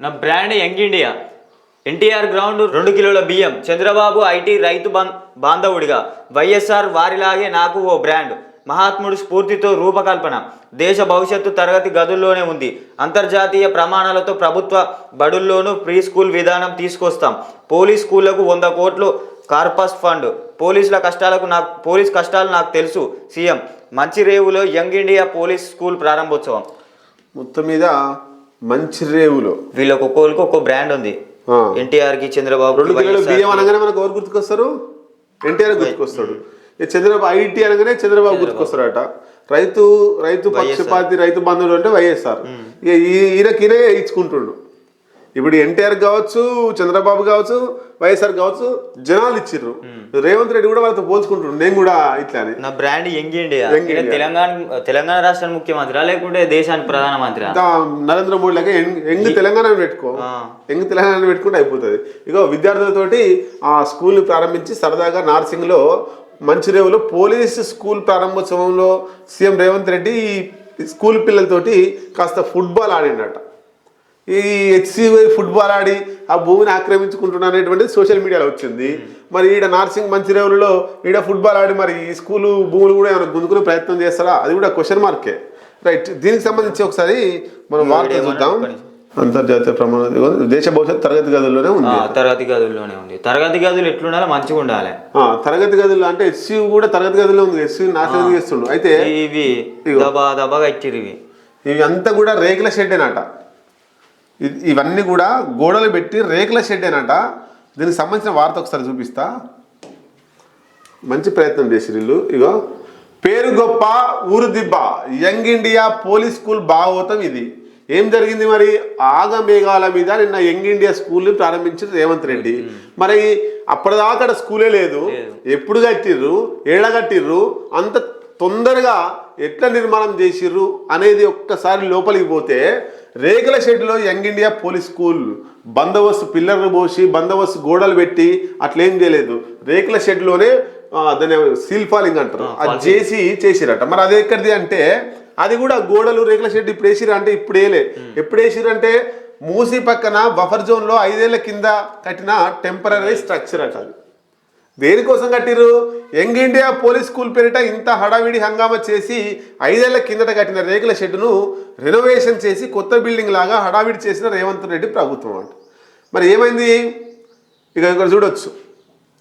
నా brand young India. NTR ground రెండు కిలోల బియ్యం. చంద్రబాబు ఐటీ రైతు బం బాంధవుడిగా. వైఎస్ఆర్ వారిలాగే నాకు ఓ బ్రాండ్. మహాత్ముడు స్ఫూర్తితో రూపకల్పన. దేశ భవిష్యత్తు తరగతి గదుల్లోనే ఉంది. అంతర్జాతీయ ప్రమాణాలతో ప్రభుత్వ బడుల్లోనూ ప్రీ స్కూల్ విధానం తీసుకొస్తాం. పోలీస్ స్కూళ్ళకు వంద కోట్లు కార్పస్ ఫండ్. పోలీసుల కష్టాలకు నాకు పోలీస్ కష్టాలు నాకు తెలుసు సీఎం. మంచిరేవులో యంగ్ ఇండియా పోలీస్ స్కూల్ ప్రారంభోత్సవం. మొత్తం మీద మంచి రేవులో. వీళ్ళకి ఒక్కొక్కరికి ఒక్కో బ్రాండ్ ఉంది. ఎన్టీఆర్కి చంద్రబాబు రెండు కిలోల బియ్యం అనగానే మనకు ఎవరు గుర్తుకొస్తారు? ఎన్టీఆర్ గుర్తుకొస్తాడు. చంద్రబాబు ఐటీ అనగానే చంద్రబాబు గుర్తుకొస్తాడట. రైతు రైతు పక్షపాతి రైతు బంధువులు అంటే వైఎస్ఆర్. ఇక ఈ- ఈయనకినే ఇచ్చుకుంటుండు. ఇప్పుడు ఎన్టీఆర్ కావచ్చు చంద్రబాబు కావచ్చు వైఎస్ఆర్ కావచ్చు జనాలు ఇచ్చిర్రు. రేవంత్ రెడ్డి కూడా వాళ్ళతో పోల్చుకుంటుండు. నేను కూడా ఇట్లా నా brand young India. Young. Telangana Telangana రాష్ట్ర ముఖ్యమంత్రి లేకుంటే దేశానికి ప్రధానమంత్రి నరేంద్ర మోడీ లాగా ఎంగ్ ఎంగ్ తెలంగాణ పెట్టుకో. ఎంగ్ తెలంగాణ పెట్టుకుంటే అయిపోతుంది. ఇగో విద్యార్థులతోటి ఆ స్కూల్ని ప్రారంభించి సరదాగా నార్సింగ్లో మంచిరేవులో పోలీస్ స్కూల్ ప్రారంభోత్సవంలో సీఎం రేవంత్ రెడ్డి స్కూల్ పిల్లలతోటి కాస్త ఫుట్బాల్ ఆడిండట. ఈ హెచ్సివై ఫుట్బాల్ ఆడి ఆ భూమిని ఆక్రమించుకుంటున్నా అనేటువంటిది సోషల్ మీడియాలో వచ్చింది. మరి ఈడ నార్సింగ్ మంచిరేవులలో ఈడ ఫుట్బాల్ ఆడి మరి ఈ స్కూలు భూములు కూడా ఏమైనా గుంజుకునే ప్రయత్నం చేస్తారా? అది కూడా క్వశ్చన్ మార్కే రైట్ దీనికి సంబంధించి ఒకసారి మనం వార్త చూద్దాం. అంతర్జాతీయ ప్రమాణ దేశ భవిష్యత్ తరగతి గదుల్లోనే ఆ, ఉంది తరగతి గదుల్లోనే ఉంది. తరగతి గదులు ఎట్లుండాలి? మంచిగా ఉండాలి. ఆ, తరగతి గదుల్లో అంటే ఎస్సీ కూడా తరగతి గదిలో ఉంది. ఎస్సీ నాశనం చేస్తుండు. అయితే ఇవి. దబా దబాగా ఇచ్చిర్రు ఇవి. ఇవి అంతా కూడా రేకుల షెడ్డేనట. ఇ- ఇవన్నీ కూడా గోడలు పెట్టి రేకుల షెడ్డేనట దీనికి సంబంధించిన వార్త ఒకసారి చూపిస్తా. మంచి ప్రయత్నం చేసి వీళ్ళు. ఇగో పేరు గొప్ప ఊరు దిబ్బ యంగ్ ఇండియా పోలీస్ స్కూల్ భాగవతం ఇది. ఏం జరిగింది మరి? ఆగమేఘాల మీద నిన్న యంగ్ ఇండియా స్కూల్ని ప్రారంభించిన రేవంత్ రెడ్డి. మరి అప్పటిదాకా అక్కడ స్కూలే లేదు. ఎప్పుడు కట్టిర్రు? ఏడ కట్టిర్రు? అంత తొందరగా ఎట్లా నిర్మాణం చేసిర్రు అనేది ఒక్కసారి లోపలికి పోతే రేకుల షెడ్లో యంగ్ ఇండియా పోలీస్ స్కూల్ బందోబస్తు పిల్లర్లు పోసి బందోబస్తు గోడలు పెట్టి అట్లేం చేయలేదు. రేకుల షెడ్లోనే ఆ, దాన్ని సీల్ ఫాలింగ్ అంటారు. అది చేసి చేసిరట. మరి అది ఎక్కడిది అంటే అది కూడా గోడలు రేకుల షెడ్ ఇప్పుడు వేసిరు అంటే ఇప్పుడు వేయలే. ఎప్పుడు వేసిరు అంటే మూసి పక్కన బఫర్ జోన్లో ఐదేళ్ళ కింద కట్టిన టెంపరీ స్ట్రక్చర్ అట అది. దేనికోసం కట్టిర్రు? యంగ్ ఇండియా పోలీస్ స్కూల్ పేరిట ఇంత హడావిడి హంగామా చేసి ఐదేళ్ళ కిందట కట్టిన రేకుల షెడ్డును రెనోవేషన్ చేసి కొత్త బిల్డింగ్ లాగా హడావిడి చేసిన రేవంత్ రెడ్డి ప్రభుత్వం అంట. మరి ఏమైంది? ఇక ఇక్కడ చూడొచ్చు.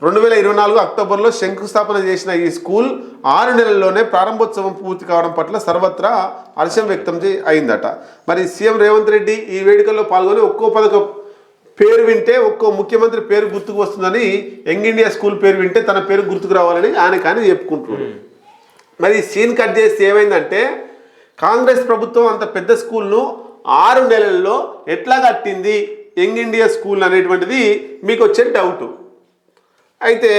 రెండు వేల ఇరవై నాలుగు అక్టోబర్లో శంకుస్థాపన చేసిన ఈ స్కూల్ ఆరు నెలల్లోనే ప్రారంభోత్సవం పూర్తి కావడం పట్ల సర్వత్రా హర్షం వ్యక్తం చే అయిందట. మరి సీఎం రేవంత్ రెడ్డి ఈ వేడుకల్లో పాల్గొని ఒక్కో పథకం పేరు వింటే ఒక్కో ముఖ్యమంత్రి పేరు గుర్తుకు వస్తుందని యంగ్ ఇండియా స్కూల్ పేరు వింటే తన పేరు గుర్తుకు రావాలని ఆయన కానీ చెప్పుకుంటున్నాడు. మరి సీన్ కట్ చేస్తే ఏమైందంటే కాంగ్రెస్ ప్రభుత్వం అంత పెద్ద స్కూల్ను ఆరు నెలల్లో ఎట్లా కట్టింది యంగ్ ఇండియా స్కూల్ అనేటువంటిది మీకు వచ్చే డౌట్ అయితే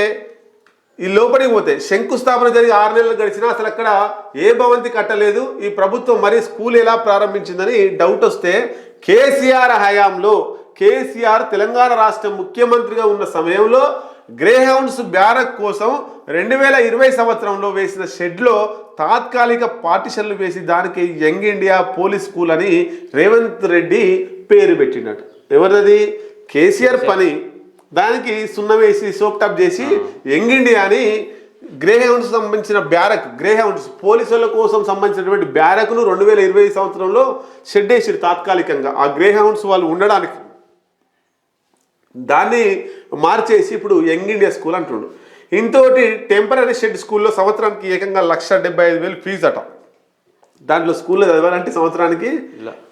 ఈ లోపలికి పోతే శంకుస్థాపన జరిగి ఆరు నెలలు గడిచినా అసలు అక్కడ ఏ భవంతి కట్టలేదు ఈ ప్రభుత్వం మరి స్కూల్ ఎలా ప్రారంభించిందని డౌట్ వస్తే కేసీఆర్ హయాంలో కేసీఆర్ తెలంగాణ రాష్ట్ర ముఖ్యమంత్రిగా ఉన్న సమయంలో గ్రేహౌండ్స్ బ్యారక్ కోసం రెండు వేల ఇరవై సంవత్సరంలో వేసిన షెడ్లో తాత్కాలిక పార్టిషన్లు వేసి దానికి యంగ్ ఇండియా పోలీస్ స్కూల్ అని రేవంత్ రెడ్డి పేరు పెట్టినట్టు. ఎవరిది కేసీఆర్ పని. దానికి సున్నం వేసి సోప్ టాప్ చేసి యంగ్ ఇండియా అని గ్రే హౌండ్స్ సంబంధించిన బ్యారక్ గ్రే హౌండ్స్ పోలీసుల కోసం సంబంధించినటువంటి బ్యారక్ను రెండు వేల ఇరవై సంవత్సరంలో షెడ్ వేసిరు తాత్కాలికంగా. ఆ గ్రే హౌండ్స్ వాళ్ళు ఉండడానికి దాన్ని మార్చేసి ఇప్పుడు యంగ్ ఇండియా స్కూల్ అంటుండు. ఇంతోటి టెంపరీ షెడ్ స్కూల్లో సంవత్సరానికి ఏకంగా లక్ష డెబ్బై ఐదు వేలు ఫీజు అట. దాంట్లో స్కూల్లో చదవాలంటే సంవత్సరానికి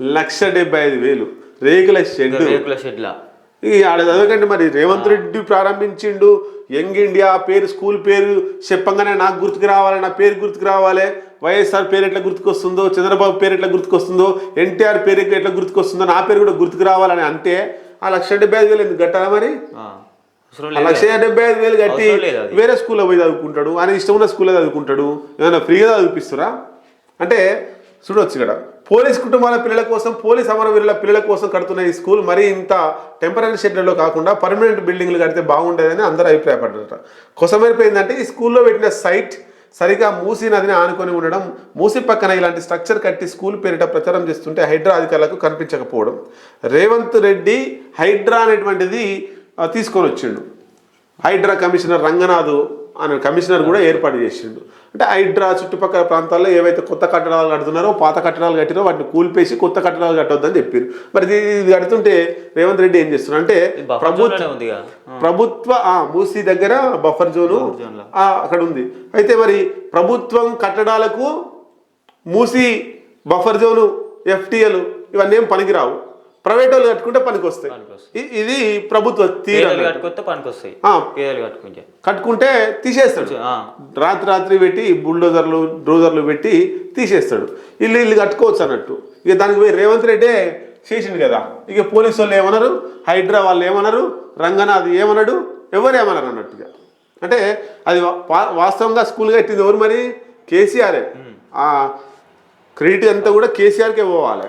లక్ష డెబ్బై ఐదు వేలు. రేకుల షెడ్. రేకుల షెడ్ల ఈ ఆడ చదవకండి మరి. రేవంత్ రెడ్డి ప్రారంభించిండు. యంగ్ ఇండియా పేరు స్కూల్ పేరు చెప్పంగానే నాకు గుర్తుకు రావాలి నా పేరు గుర్తుకు రావాలి. వైఎస్ఆర్ పేరు ఎట్లా గుర్తుకొస్తుందో చంద్రబాబు పేరు ఎట్లా గుర్తుకొస్తుందో ఎన్టీఆర్ పేరు ఎట్లా గుర్తుకొస్తుందో నా పేరు కూడా గుర్తుకు రావాలని అంటే ఆ లక్ష డెబ్బై ఐదు వేలు ఎందుకు కట్టాలా మరి? లక్ష డెబ్బై ఐదు వేలు కట్టి. వేరే స్కూల్లో పోయి చదువుకుంటాడు ఆయన ఇష్టం ఉన్న స్కూల్లో చదువుకుంటాడు ఏమైనా ఫ్రీగా చదివిపిస్తురా? అంటే చూడొచ్చు ఇక్కడ. పోలీస్ కుటుంబాల పిల్లల కోసం పోలీస్ అమరవీరుల పిల్లల కోసం కడుతున్న ఈ స్కూల్ మరీ ఇంత టెంపరీ షెడ్లలో కాకుండా పర్మనెంట్ బిల్డింగ్లు కడితే బాగుండేదని అందరూ అభిప్రాయపడ్డారట. కొసమైపోయిందంటే ఈ స్కూల్లో పెట్టిన సైట్ సరిగా మూసీ నదిని ఆనుకొని ఉండడం మూసీ పక్కన ఇలాంటి స్ట్రక్చర్ కట్టి స్కూల్ పేరిట ప్రచారం చేస్తుంటే హైడ్రా అధికారులకు కనిపించకపోవడం. రేవంత్ రెడ్డి హైడ్రా అనేటువంటిది తీసుకొని వచ్చిండు. హైడ్రా కమిషనర్ రంగనాథ్ అనే కమిషనర్ కూడా ఏర్పాటు చేసిండు. అంటే హైడ్రా చుట్టుపక్కల ప్రాంతాల్లో ఏవైతే కొత్త కట్టడాలు కడుతున్నారో పాత కట్టడాలు కట్టిరో వాటిని కూల్పేసి కొత్త కట్టడాలు కట్టొద్దని చెప్పారు. మరి ఇది కడుతుంటే రేవంత్ రెడ్డి ఏం చేస్తున్నారు అంటే ప్రభుత్వ. ప్రభుత్వ ఆ, మూసీ దగ్గర బఫర్ జోను అక్కడ ఉంది. అయితే మరి ప్రభుత్వం కట్టడాలకు మూసి బఫర్ జోను ఎఫ్టిఎల్ ఇవన్నీ ఏం పనికిరావు. ప్రైవేట్ వాళ్ళు కట్టుకుంటే పనికి వస్తాయి ఇది ప్రభుత్వ పనికొస్తాయి. ఆ. పేదలు కట్టుకుంటే. కట్టుకుంటే తీసేస్తాడు. రాత్రి రాత్రి పెట్టి బుల్డోజర్లు డ్రోజర్లు పెట్టి తీసేస్తాడు. ఇల్లు ఇల్లు కట్టుకోవచ్చు అన్నట్టు. ఇక దానికి పోయి రేవంత్ రెడ్డి చేసిండు కదా. ఇక పోలీసు వాళ్ళు ఏమన్నారు హైడ్రా వాళ్ళు ఏమన్నారు రంగనాథ్ ఏమన్నాడు ఎవరు ఏమన్నారు అన్నట్టుగా అంటే అది వాస్తవంగా స్కూల్ కట్టింది ఎవరు మరి? కేసీఆరే. ఆ క్రెడిట్ అంతా కూడా కేసీఆర్కే పోవాలి.